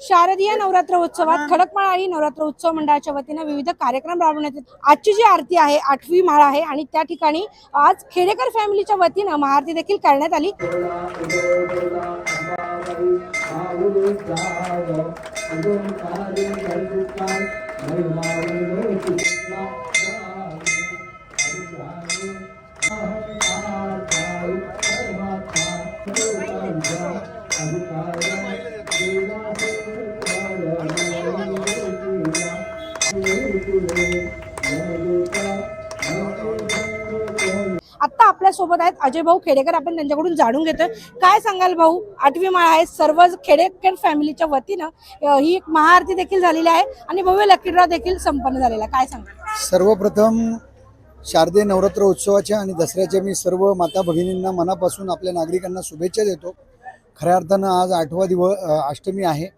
शारदीय नवरात्र उत्सवात खडकमाळी नवरात्र उत्सव मंडळाच्या वतीनं विविध कार्यक्रम राबवण्यात येतात आजची जी आरती आहे आठवी माळ आहे आणि त्या ठिकाणी आज खेडेकर फॅमिलीच्या वतीनं महाआरती देखील करण्यात आली. आत्ता आपल्यासोबत आहेत अजय भाऊ खेडेकर. आपण त्यांच्याकडून जाणून घेतोय. काय सांगाल भाऊ? आठवी माळ आहे. सर्व खेडेकर फॅमिलीच्या वतीनं ही एक महाआरती देखील झालेली आहे आणि भव्य लकी ड्रॉ देखील संपन्न झालेला काय सांगाल? सर्वप्रथम शारदीय नवरात्र उत्सवाच्या आणि दसऱ्याच्या मी सर्व माता भगिनींना मनापासून आपल्या नागरिकांना शुभेच्छा देतो. खऱ्या अर्थानं आज आठवा दिवस अष्टमी आहे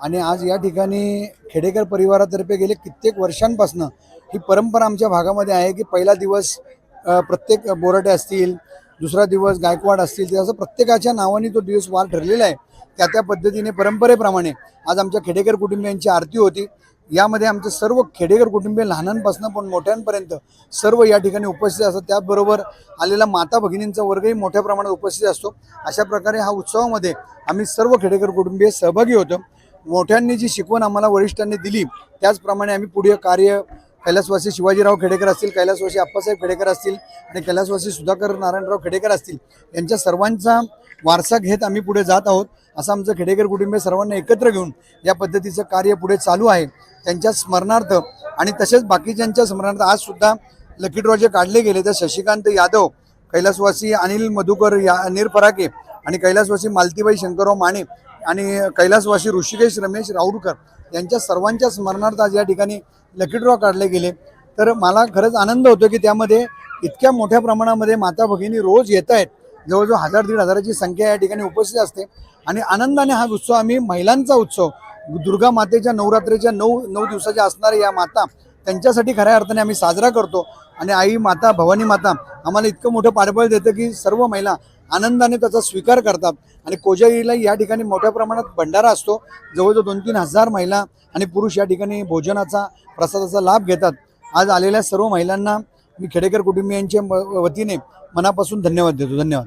आणि आज या ठिकाणी खेडेकर परिवारातर्फे गेले कित्येक वर्षांपासून ही परंपरा आमच्या भागामध्ये आहे की पहिला दिवस प्रत्येक बोराटे असतील दुसरा दिवस गायकवाड असतील ते असं प्रत्येकाच्या नावाने तो दिवस वार ठरलेला आहे. त्या त्या पद्धतीने परंपरेप्रमाणे आज आमच्या खेडेकर कुटुंबियांची आरती होती. यामध्ये आमचे सर्व खेडेकर कुटुंबीय लहानांपासून पण मोठ्यांपर्यंत सर्व या ठिकाणी उपस्थित असतात. त्याचबरोबर आलेला माता भगिनींचा वर्गही मोठ्या प्रमाणात उपस्थित असतो. अशा प्रकारे हा उत्सवामध्ये आम्ही सर्व खेडेकर कुटुंबीय सहभागी होतो. मोठ्यांनी जी शिकवण आम्हाला वरिष्ठांनी दिली त्याचप्रमाणे आम्ही पुढे कार्य कैलासवासी शिवाजीराव खेडेकर असतील कैलासवासी अप्पासाहेब खेडेकर असतील आणि कैलासवासी सुधाकर नारायणराव खेडेकर असतील यांच्या सर्वांचा वारसा घेत आम्ही पुढे जात आहोत. असं आमचं खेडेकर कुटुंबीय सर्वांना एकत्र घेऊन या पद्धतीचं कार्य पुढे चालू आहे. त्यांच्या स्मरणार्थ आणि तसेच बाकीच्यांच्या स्मरणार्थ आज सुद्धा लकी ड्रॉ जे काढले गेले तर शशिकांत यादव कैलासवासी अनिल मधुकर या अनिल फराके आणि कैलासवासी मालतीबाई शंकरराव माने आणि कैलासवासी ऋषिकेश रमेश राऊरकर यांच्या सर्वांच्या स्मरणार्थ आज या ठिकाणी लकी ड्रॉ काढले गेले. तर मला खरंच आनंद होतो की त्यामध्ये इतक्या मोठ्या प्रमाणामध्ये माता भगिनी रोज येत आहेत. जवळजवळ हजार दीड हजाराची संख्या या ठिकाणी उपस्थित असते. आणि आनंदाने हा उत्सव आम्ही महिलांचा उत्सव दुर्गा मातेच्या नवरात्रीच्या नऊ नऊ दिवसाच्या असणाऱ्या या माता त्यांच्यासाठी खऱ्या अर्थाने आम्ही साजरा करतो. आणि आई माता भवानी माता आम्हाला इतकं मोठं पाठबळ देतं की सर्व महिला आनंदाने त्याचा स्वीकार करतात. आणि कोजागिरीला या ठिकाणी मोठ्या प्रमाणात भंडारा असतो. जवळजवळ दोन तीन हजार महिला आणि पुरुष या ठिकाणी भोजनाचा प्रसादाचा लाभ घेतात. आज आलेल्या सर्व महिलांना मी खेडेकर कुटुंबियांच्या म- वतीने मनापासून धन्यवाद देतो. धन्यवाद.